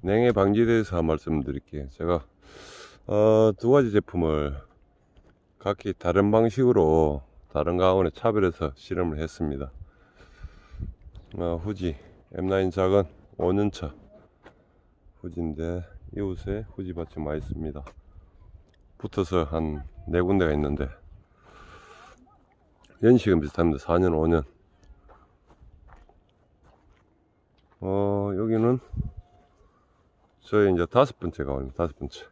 냉해 방지에 대해서 말씀드릴게요. 제가 어, 두 가지 제품을 각기 다른 방식으로 다른 가온에 차별해서 실험을 했습니다. 어, 후지 M9 작은 5년차 후지인데 이곳에 후지 밭이 많이 있습니다. 붙어서 한 네 군데가 있는데 연식은 비슷합니다. 4년, 5년. 어, 여기는 저희 이제 다섯 번째 가온입니다. 다섯 번째.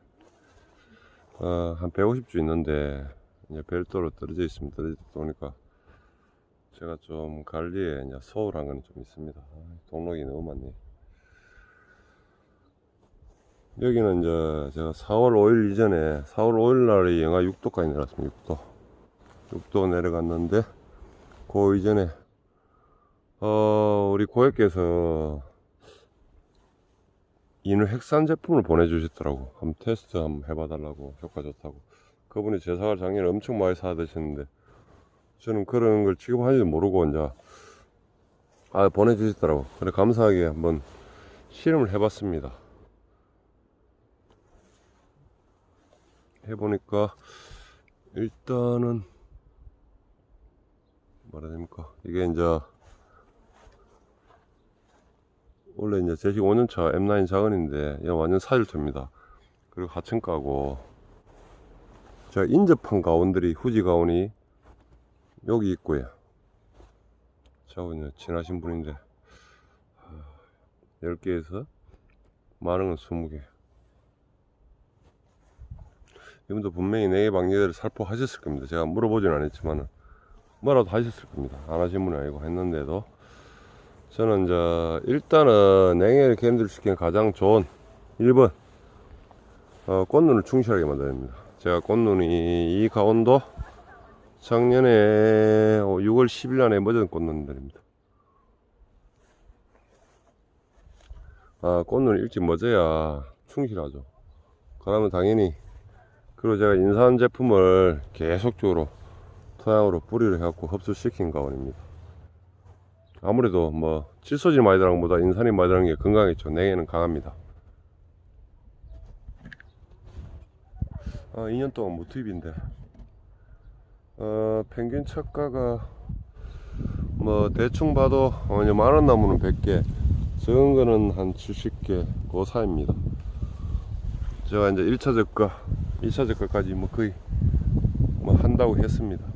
어, 한 150주 있는데 이제 별도로 떨어져 있습니다. 떨어져 보니까 제가 좀 관리에 이제 소홀한 건 좀 있습니다. 아, 동록이 너무 많네. 여기는 이제 제가 4월 5일 이전에 4월 5일 날에 영하 6도까지 내렸습니다. 6도. 6도 내려갔는데 그 이전에 어 우리 고객께서 인후 핵산 제품을 보내주셨더라고. 한번 테스트 한번 해봐달라고 효과 좋다고. 그분이 제사갈 작년에 엄청 많이 사 드셨는데 저는 그런 걸 취급하지도 모르고 이제 아 보내주셨더라고. 그래 감사하게 한번 실험을 해봤습니다. 해보니까 일단은 됩니까 이게 이제 원래 이제 제식 5년차 M9 작은인데 이거 완전 사질토입니다 그리고 하층 까고 제가 인접한 가온들이 후지 가온이 여기 있고요 저하고 이제 친하신 분인데 10개에서 많은 건 20개 이분도 분명히 내 방제대로 살포하셨을 겁니다. 제가 물어보진 않았지만은 뭐라도 하셨을 겁니다. 안 하신 분이 아니고 했는데도 저는 이제 일단은 냉해를 견딜시키는 가장 좋은 1번 어, 꽃눈을 충실하게 됩니다. 제가 꽃눈이 이 가온도 작년에 6월 10일 날에 멎은 꽃눈들입니다. 아, 꽃눈이 일찍 멎어야 충실하죠. 그러면 당연히 그리고 제가 인산 제품을 계속적으로 토양으로 뿌리를 해갖고 흡수시킨 가온입니다. 아무래도 뭐 칠소질 것보다 인산이 들어간 게 건강했죠. 냉해는 강합니다. 아, 2년 동안 무투입인데 어, 평균 착가가 뭐 대충 봐도 어, 만원 나무는 100개 적은 거는 한 70개 그 사이입니다. 제가 이제 1차 적가 2차 적가까지 뭐 거의 뭐 한다고 했습니다.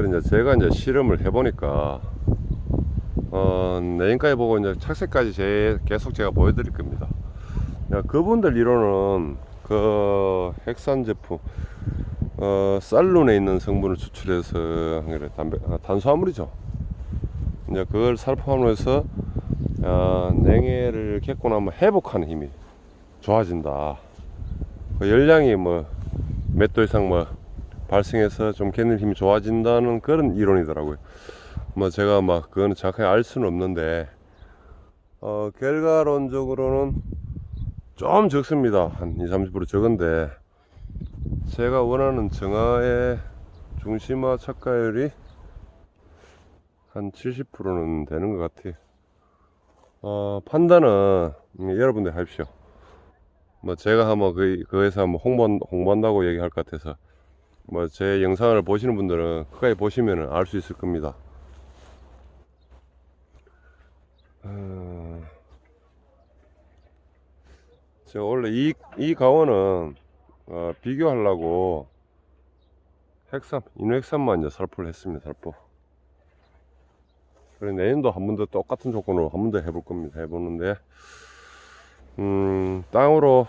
그래 이제 제가 이제 실험을 해보니까 어, 내인까지 보고 이제 착색까지 제 계속 제가 보여드릴 겁니다. 야, 그분들 이론은 그 핵산 제품 어, 쌀룬에 있는 성분을 추출해서 담배 아, 탄수화물이죠. 이제 그걸 살포함으로해서 어, 냉해를 겪고 나면 회복하는 힘이 좋아진다. 그 열량이 뭐 몇 도 이상 뭐 발생해서 좀 견딜 힘이 좋아진다는 그런 이론이더라고요. 뭐 제가 막 그거는 정확하게 알 수는 없는데 어, 결과론적으로는 좀 적습니다. 한 20, 30% 적은데 제가 원하는 정화의 중심화 착가율이 한 70%는 되는 것 같아요. 어, 판단은 음, 여러분들 하십시오. 뭐 제가 한번 그, 그에서 한번 홍보, 홍보한다고 얘기할 것 같아서 뭐 제 영상을 보시는 분들은 끝까지 보시면 알 수 있을 겁니다. 어... 제가 원래 이, 이 가원은 어, 비교하려고 핵산, 인후핵산만 이제 살포를 했습니다. 살포. 그래 내년도 한 번 더 똑같은 조건으로 한 번 더 해볼 겁니다. 해보는데 음, 땅으로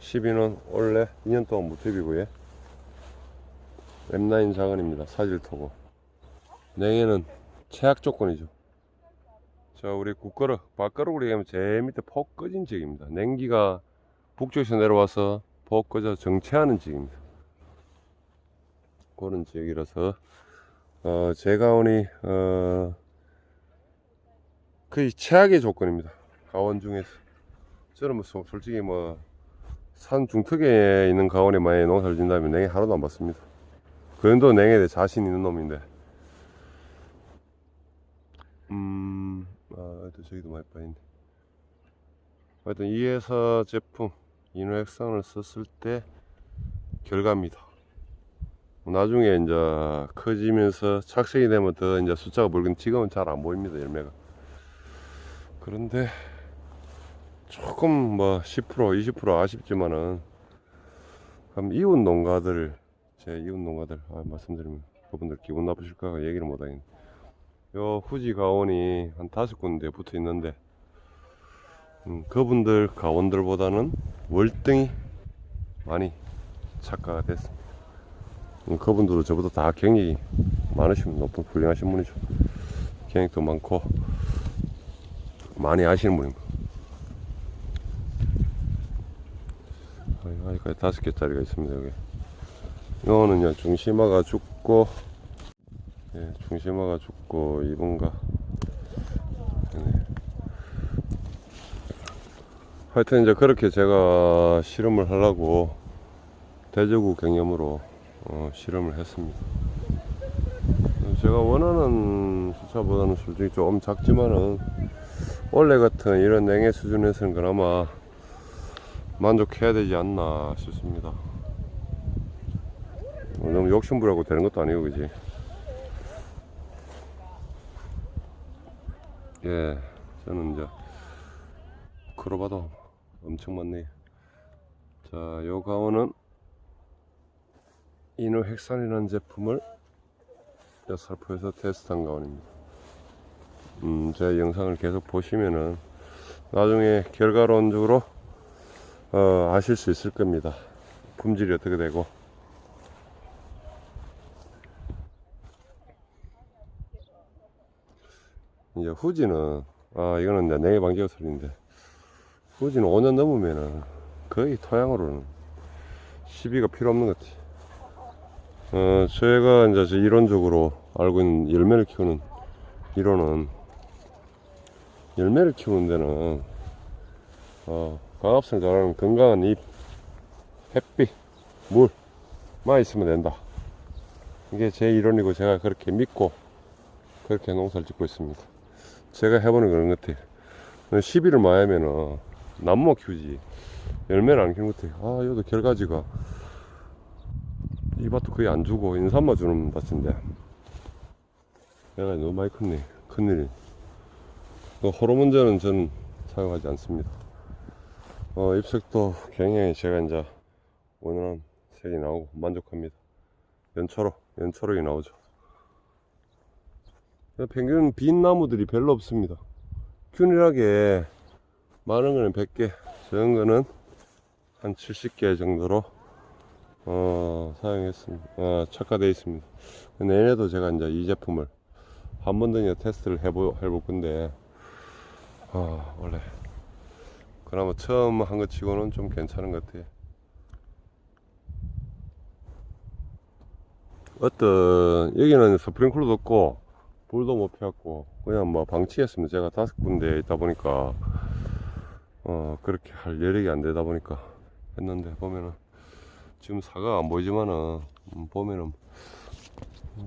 12는 원래 2년 동안 무탭이고요. M9 작은입니다. 사질토고. 냉해는 최악 조건이죠. 자, 우리 국거럭, 밥거럭으로 얘기하면 제일 밑에 폭 꺼진 지역입니다. 냉기가 북쪽에서 내려와서 폭 꺼져 정체하는 지역입니다. 그런 지역이라서, 어, 제 가온이, 어, 거의 최악의 조건입니다. 가원 중에서. 저는 뭐 소- 솔직히 뭐 산 중턱에 있는 가온에 만약에 농사를 짓는다면 냉해 하나도 안 받습니다. 그 정도 냉해에 대해 자신 있는 놈인데. 음, 아, 또 저기도 많이 빠있네. 하여튼 이 회사 제품 인후액상을 썼을 때 결과입니다. 나중에 이제 커지면서 착색이 되면 더 이제 숫자가 붉은 지금은 잘 안 보입니다 열매가. 그런데 조금 뭐 10% 20% 아쉽지만은 그럼 이웃 농가들 제 이웃 농가들 아, 말씀드리면 그분들 기분 나쁘실까 얘기를 못하겠네. 요 후지 가온이 한 다섯 군데 붙어 있는데 음, 그분들 가온들보다는 월등히 많이 착가가 됐습니다. 음, 그분들도 저보다 다 경력이 많으신 높은 훌륭하신 분이죠. 경력도 많고 많이 아시는 분입니다. 아, 여기까지 다섯 개짜리가 있습니다. 여기. 이거는요 중심화가 죽고 예, 중심화가 죽고 이분가 네. 하여튼 이제 그렇게 제가 실험을 하려고 대저구 경험으로 어, 실험을 했습니다. 제가 원하는 숫자보다는 솔직히 좀 작지만은 원래 같은 이런 냉해 수준에서는 그나마 만족해야 되지 않나 싶습니다. 어, 너무 욕심부리고 되는 것도 아니고 그지? 예, 저는 이제 크로바도 엄청 많네요. 자, 요 가온은 이노헥산이라는 제품을 여살포에서 테스트한 가온입니다. 음, 제 영상을 계속 보시면은 나중에 결과론적으로 어, 아실 수 있을 겁니다. 품질이 어떻게 되고. 이제 후지는 아 이거는 이제 냉해 방지가 소리인데 후지는 5년 넘으면은 거의 토양으로는 시비가 필요 없는 것 같아. 어 제가 이제 저 이론적으로 알고 있는 열매를 키우는 이론은 열매를 키우는 데는 어 광합성 잘하는 건강한 잎, 햇빛, 물만 있으면 된다. 이게 제 이론이고 제가 그렇게 믿고 그렇게 농사를 짓고 있습니다. 제가 해보는 그런 것 같아요. 12를 많이 하면은 나무만 키우지 열매를 안 키우는 것 같아요. 아, 여기도 결가지가 이 밭도 거의 안 주고 인삼만 주는 밭인데 얘가 너무 많이 컸네. 큰일이. 그 호르몬제는 저는 사용하지 않습니다. 어, 잎색도 굉장히 제가 이제 원활한 색이 나오고 만족합니다. 연초로, 연초록이 나오죠. 평균 빈 나무들이 별로 없습니다. 균일하게 많은 거는 100개, 적은 거는 한 70개 정도로 어, 사용했습니다. 어, 착화되어 있습니다. 내년에도 제가 이제 이 제품을 한 번 더 테스트를 해보, 해볼 건데, 아, 원래 그나마 처음 한 것 치고는 좀 괜찮은 것 같아요. 어떤 여기는 스프링클러도 없고 불도 못 피웠고 그냥 뭐 방치했습니다. 제가 다섯 군데 있다 보니까 어 그렇게 할 여력이 안 되다 보니까 했는데 보면은 지금 사과가 안 보이지만은 음, 보면은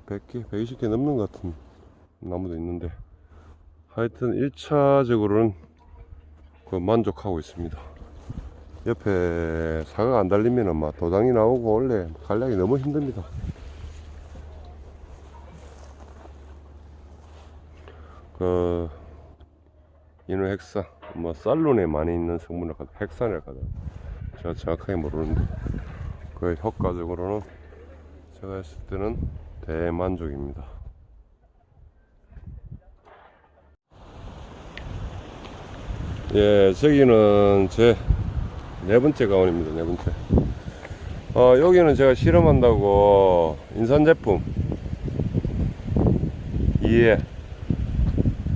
100개, 120개 넘는 것 같은 나무도 있는데 하여튼 1차적으로는 그 만족하고 있습니다. 옆에 사과가 안 달리면은 막 도장이 나오고 원래 관리하기 너무 힘듭니다. 그 이노헥산 뭐 살론에 많이 있는 성분을 갖다 헥산이라고 하더라고요. 제가 정확하게 모르는데 그 효과적으로는 제가 했을 때는 대만족입니다. 예, 저기는 제 네 번째 가온입니다. 네 번째. 어, 여기는 제가 실험한다고 인산 제품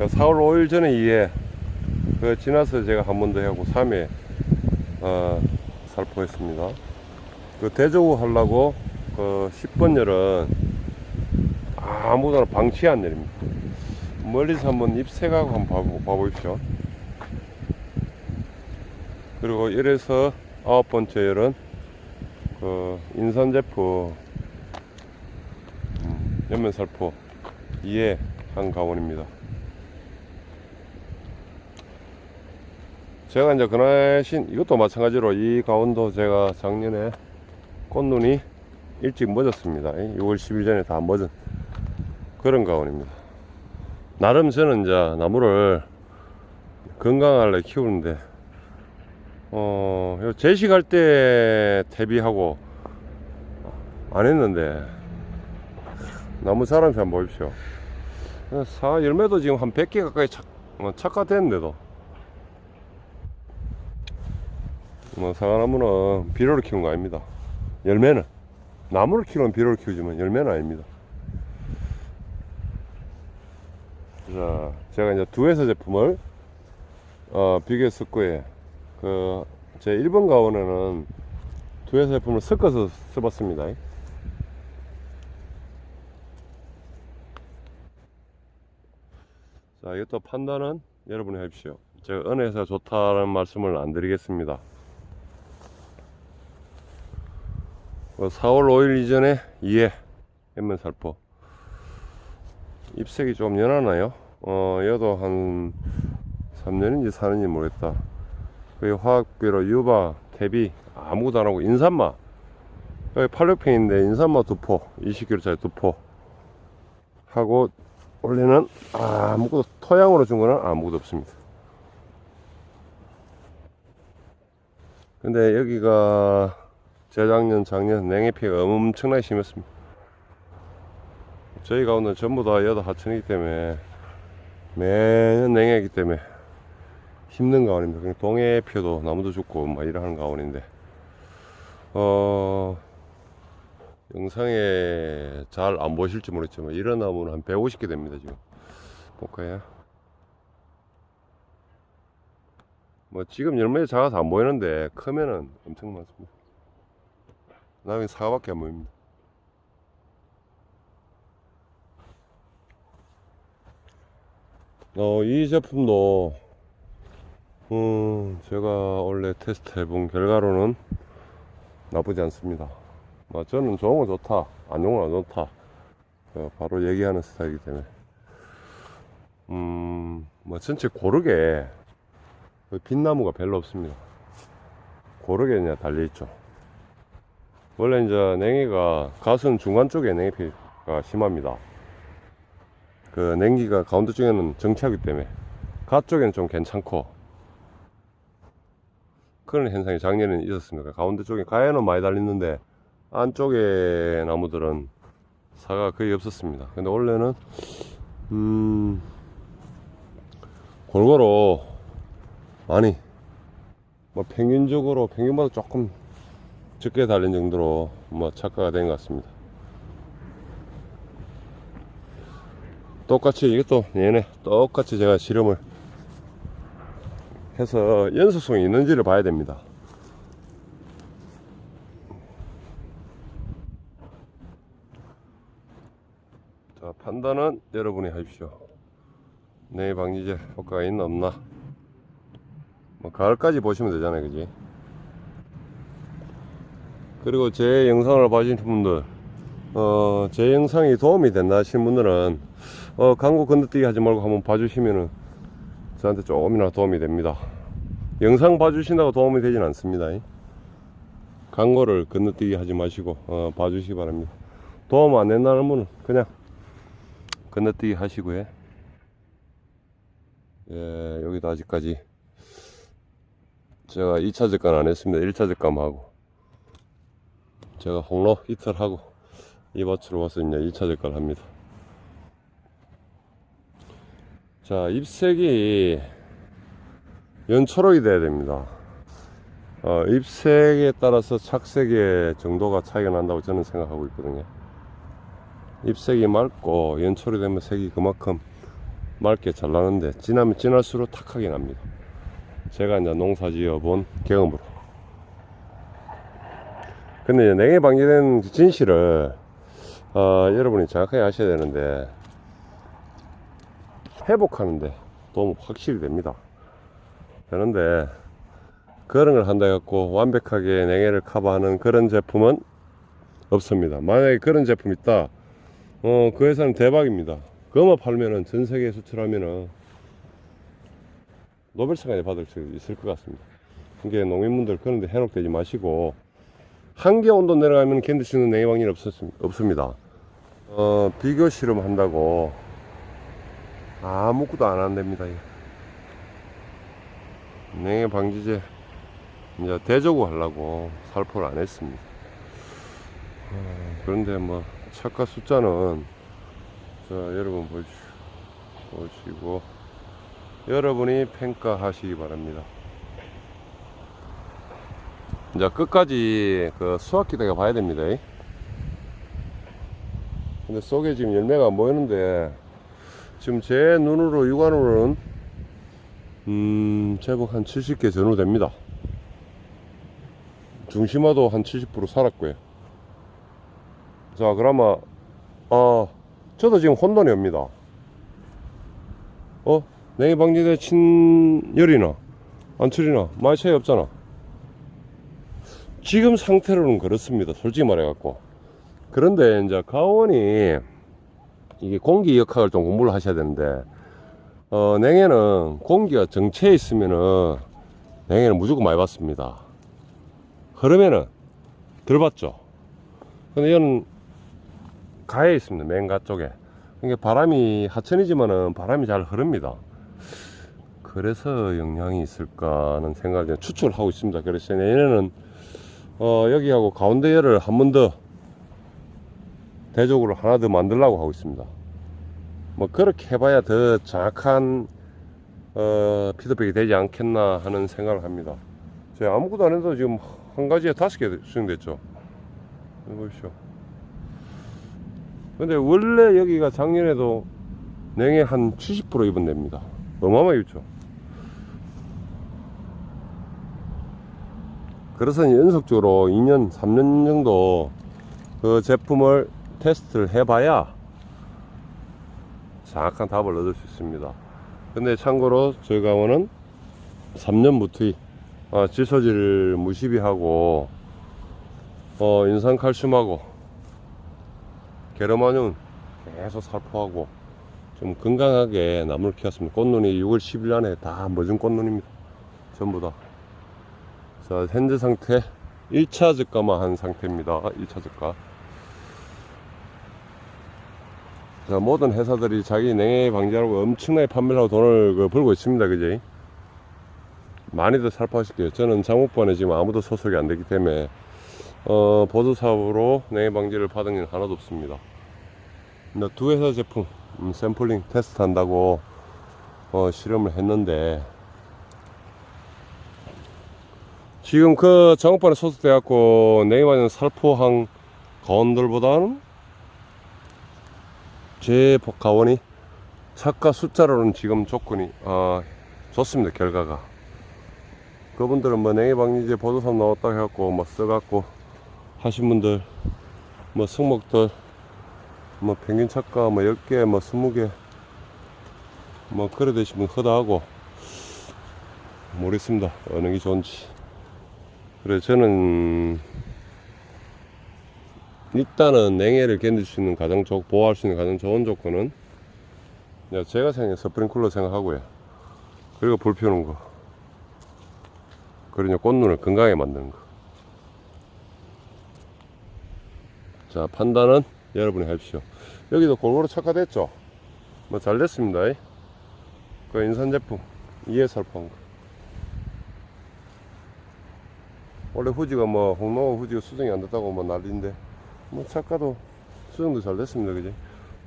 2회 4월 5일 전에 2회 그 지나서 제가 한 번 더 하고 3회 어, 살포했습니다. 그 대저우 하려고 그 10번 열은 아무거나 방치 안 내립니다. 멀리서 한번 입색하고 한번 봐보, 봐보십시오. 그리고 이래서 아홉 번째 열은 그 인산 제품 음, 연면 살포 2회 한 가온입니다. 제가 이제 그날 신 이것도 마찬가지로 이 가운도 제가 작년에 꽃눈이 일찍 멎었습니다. 6월 10일 전에 다 멎은 그런 가온입니다. 나름 저는 이제 나무를 건강하려 키우는데 어, 요 제식할 때 대비하고 안 했는데 나무 자람이 한번 보십시오. 사 열매도 지금 한 100개 가까이 착, 어, 착화됐는데도 뭐 사과나무는 비료를 키우는 거 아닙니다. 열매는 나무를 키우면 비료를 키우지만 열매는 아닙니다. 자, 제가 이제 두 회사 제품을 어, 비교 스코에 그제 1번 가온에는 두 회사 제품을 섞어서 써봤습니다. 자, 이것도 판단은 여러분이 해주십시오. 제가 회사 좋다는 말씀을 안 드리겠습니다. 4월 5일 이전에 2회 햇면살포 잎색이 좀 연하나요? 어, 얘도 한 3년인지 4년인지 모르겠다. 그 화학비료, 유바, 대비 아무것도 안 하고 인삼마 여기 86평인데 인삼마 두 포, 20kg짜리 두포 하고 원래는 아무것도 토양으로 준 거는 아무것도 없습니다. 근데 여기가 재작년, 작년 냉해 피해가 엄청나게 심했습니다. 저희 가운데 전부 다 여다 하천이기 때문에 매년 냉해이기 때문에 힘든 가온입니다. 그냥 동해 피해도 나무도 죽고 막 이러는 가온인데 어 영상에 잘 안 보실지 모르겠지만 이런 나무는 한 150개 됩니다 지금 볼까요? 뭐 지금 열매 작아서 안 보이는데 크면은 엄청 많습니다. 나중에 사과밖에 안 보입니다. 어, 이 제품도, 음, 제가 원래 테스트 해본 결과로는 나쁘지 않습니다. 뭐, 저는 좋은 건 좋다, 안 좋은 건 안 좋다. 어, 바로 얘기하는 스타일이기 때문에. 음, 뭐, 전체 고르게, 빛나무가 별로 없습니다. 고르게 그냥 달려있죠. 원래 이제 냉이가 가슴 중간 쪽에 냉이피가 심합니다. 그 냉기가 가운데 쪽에는 정체하기 때문에 가 쪽에는 좀 괜찮고 그런 현상이 작년에는 있었습니다. 가운데 쪽에 가에는 많이 달리는데 안쪽에 나무들은 사가 거의 없었습니다. 근데 원래는 음 골고루 아니 뭐 평균적으로 평균보다 조금 적게 달린 정도로 뭐 착가가 된 것 같습니다. 똑같이 이것도 얘네 똑같이 제가 실험을 해서 연속성이 있는지를 봐야 됩니다. 자 판단은 여러분이 하십시오. 내 방지제 효과가 있나 없나? 뭐 가을까지 보시면 되잖아요, 그지? 그리고 제 영상을 봐주신 분들, 어, 제 영상이 도움이 된다 하시는 분들은, 어, 광고 건너뛰기 하지 말고 한번 봐주시면은 저한테 조금이나 도움이 됩니다. 영상 봐주신다고 도움이 되진 않습니다. 광고를 건너뛰기 하지 마시고, 어, 봐주시기 바랍니다. 도움 안 된다는 분은 그냥 건너뛰기 하시고요. 예, 여기도 아직까지 제가 2차 적감 안 했습니다. 1차 적감 하고. 제가 홍로 이틀 하고 이 밭으로 와서 이제 2차 적감을 합니다. 자, 잎색이 연초록이 돼야 됩니다. 어, 잎색에 따라서 착색의 정도가 차이가 난다고 저는 생각하고 있거든요. 잎색이 맑고 연초록이 되면 색이 그만큼 맑게 잘 나는데 진하면 진할수록 탁하게 납니다. 제가 이제 농사 지어 본 경험으로. 근데 이제 냉해 방지된 진실을 어, 여러분이 정확하게 아셔야 되는데 회복하는데 도움 확실히 됩니다. 되는데 그런 걸 한다 해갖고 완벽하게 냉해를 커버하는 그런 제품은 없습니다. 만약에 그런 제품 있다, 어, 그 회사는 대박입니다. 그것만 팔면은 전 세계에 수출하면은 노벨상까지 받을 수 있을 것 같습니다. 이게 농민분들 그런데 해롭되지 마시고 한계 온도 내려가면 견딜 수 있는 냉해 방법이 없습니다. 어, 비교 실험 한다고 아무것도 안 한답니다. 냉해 방지제 이제 대조구 하려고 살포를 안 했습니다. 어, 그런데 뭐 착가 숫자는 자 여러분 보시고 여러분이 평가하시기 바랍니다. 이제 끝까지 그 수확 기대가 봐야 됩니다. 근데 속에 지금 열매가 안 보이는데 지금 제 눈으로 육안으로는 음 제법 한 70개 전후 됩니다. 중심화도 한 70% 살았고요. 자 그러면 아 저도 지금 혼돈이 옵니다. 어? 냉해 방지대 친열이나 안철이나 많이 차이 없잖아. 지금 상태로는 그렇습니다. 솔직히 말해갖고. 그런데 이제 가원이 이게 공기 역학을 좀 공부를 하셔야 되는데, 어, 냉해는 공기가 정체해 있으면은 냉해는 무조건 많이 받습니다. 흐르면은 덜 받죠. 근데 이건 가에 있습니다. 맨가 쪽에. 그러니까 바람이 하천이지만은 바람이 잘 흐릅니다. 그래서 영향이 있을까 하는 생각을 추측을 하고 있습니다. 그래서 내년에는 어, 여기하고 가운데 열을 한 번 더 대적으로 하나 더 만들려고 하고 있습니다. 뭐 그렇게 해봐야 더 정확한 어, 피드백이 되지 않겠나 하는 생각을 합니다. 제가 아무것도 안 해도 지금 한 가지에 다섯 개 수정됐죠. 이거 보십시오. 근데 원래 여기가 작년에도 냉해 한 70% 입은 됩니다. 어마어마하게 있죠. 그래서 연속적으로 2년, 3년 정도 그 제품을 테스트를 해봐야 정확한 답을 얻을 수 있습니다. 근데 참고로 저희 강원은 3년 무투이 어, 질소질 무시비하고 어, 인산칼슘하고 게르마늄 계속 살포하고 좀 건강하게 나무를 키웠습니다. 꽃눈이 6월 10일 안에 다 멎은 꽃눈입니다. 전부 다. 자, 현재 상태 1차 저가만 한 상태입니다. 1차 저가. 자, 모든 회사들이 자기 냉해 방지하고 엄청나게 판매를 하고 돈을 그 벌고 있습니다. 그지? 많이들 살포하실게요. 저는 장목반에 지금 아무도 소속이 안 되기 때문에, 어, 보조 사업으로 냉해 방지를 받은 일 하나도 없습니다. 두 회사 제품, 음, 샘플링 테스트 한다고, 어, 실험을 했는데, 지금 그 장업반에 소속돼갖고 냉해반은 살포한 가원들보다는 제 가원이 착가 숫자로는 지금 조건이 어, 좋습니다 결과가. 그분들은 뭐 냉해방지제 보도서 나왔다 해갖고 뭐 써갖고 하신 분들 뭐 승목들 뭐 평균 착가 뭐 10개 뭐 20개 뭐 그래 분 허다하고 모르겠습니다. 어느 게 좋은지 그래 저는 일단은 냉해를 견딜 수 있는 가장 좋 보호할 수 있는 가장 좋은 조건은 제가 생각해 스프링클러 생각하고요. 그리고 불 피우는 거. 그리고 꽃눈을 건강하게 만드는 거자 판단은 여러분이 하십시오. 여기도 골고루 착화됐죠? 뭐 잘 됐습니다. 그 인산 제품 이에 살포한 거 원래 후지가 뭐 홍농어 후지가 수정이 안 됐다고 뭐 난리인데 뭐 작가도 수정도 잘 됐습니다 그지?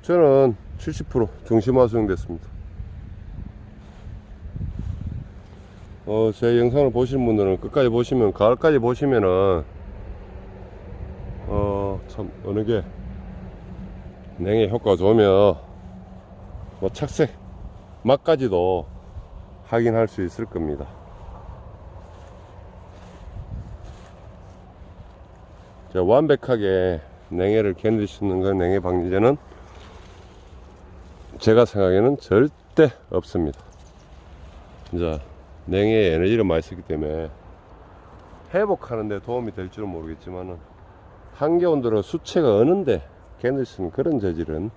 저는 70% 중심화 수정 됐습니다. 어, 제 영상을 보시는 분들은 끝까지 보시면 가을까지 보시면은 어, 참 어느 게 냉해 효과가 좋으면 뭐 착색 맛까지도 확인할 수 있을 겁니다 완벽하게 냉해를 견딜 수 있는 건 냉해 방지제는 제가 생각에는 절대 없습니다. 이제 냉해에 에너지를 많이 쓰기 때문에 회복하는 데 도움이 될지는 모르겠지만은 한계 온도로 수채가 어는데 견딜 수 있는 그런 재질은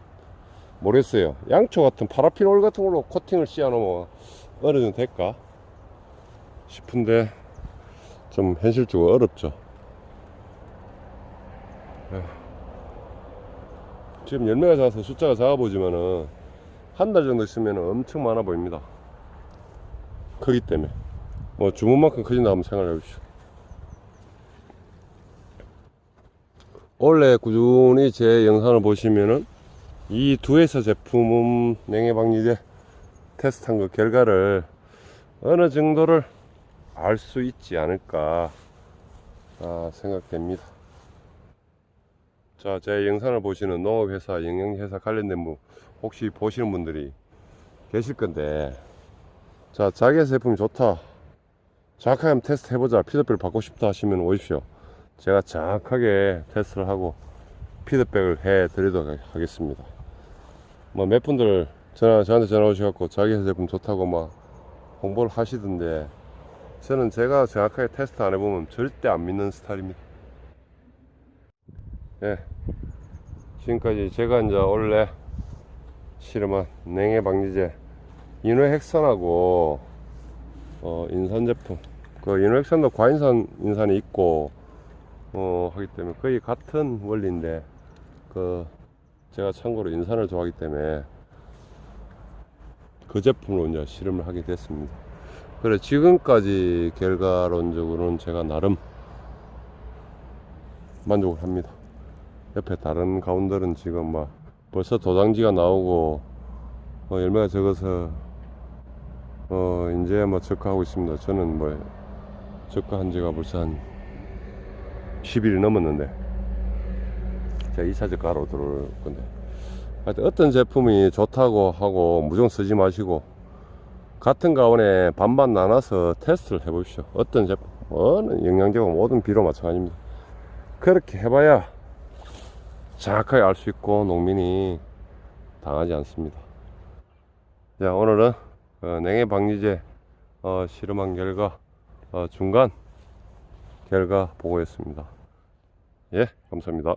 모르겠어요. 양초 같은 파라핀 올 같은 걸로 코팅을 씌워 놓으면 어느 정도 될까? 싶은데 좀 현실적으로 어렵죠. 에휴. 지금 열매가 작아서 숫자가 작아 보지만은 한 달 정도 있으면 엄청 많아 보입니다. 크기 때문에 뭐 주문만큼 크진다 한번 생각해 보십시오. 원래 꾸준히 제 영상을 보시면은 이 두 회사 제품은 냉해방지제 테스트한 그 결과를 어느 정도를 알 수 있지 않을까 아, 생각됩니다. 자, 제 영상을 보시는 농업회사, 영양회사 관련된 분 혹시 보시는 분들이 계실 건데 자, 자기 회사 제품이 좋다. 정확하게 한번 테스트 해보자. 피드백을 받고 싶다 하시면 오십시오. 제가 정확하게 테스트를 하고 피드백을 해 드리도록 하겠습니다. 뭐 몇 분들 전화, 저한테 전화 오셔갖고 자기 회사 제품 좋다고 막 홍보를 하시던데 저는 제가 정확하게 테스트 안 해보면 절대 안 믿는 스타일입니다. 예. 지금까지 제가 이제 원래 실험한 냉해 방지제 인후핵산하고 어, 인산 제품 그 인후핵산도 과인산 인산이 있고 어, 하기 때문에 거의 같은 원리인데 그 제가 참고로 인산을 좋아하기 때문에 그 제품으로 이제 실험을 하게 됐습니다. 그래 지금까지 결과론적으로는 제가 나름 만족을 합니다. 옆에 다른 가운들은 지금 막 벌써 도장지가 나오고 어, 열매가 적어서 어 이제 뭐 적화하고 있습니다. 저는 뭐 적화한 지가 벌써 한 10일이 넘었는데 제가 2차 적화로 들어올 건데 하여튼 어떤 제품이 좋다고 하고 무조건 쓰지 마시고 같은 가온에 반반 나눠서 테스트를 해 보십시오. 어떤 제품, 어느 영양제가 모든 비료 마찬가지입니다. 그렇게 해봐야 정확하게 알 수 있고 농민이 당하지 않습니다. 자, 오늘은 어, 냉해 방지제 어, 실험한 결과 어, 중간 결과 보고했습니다. 예, 감사합니다.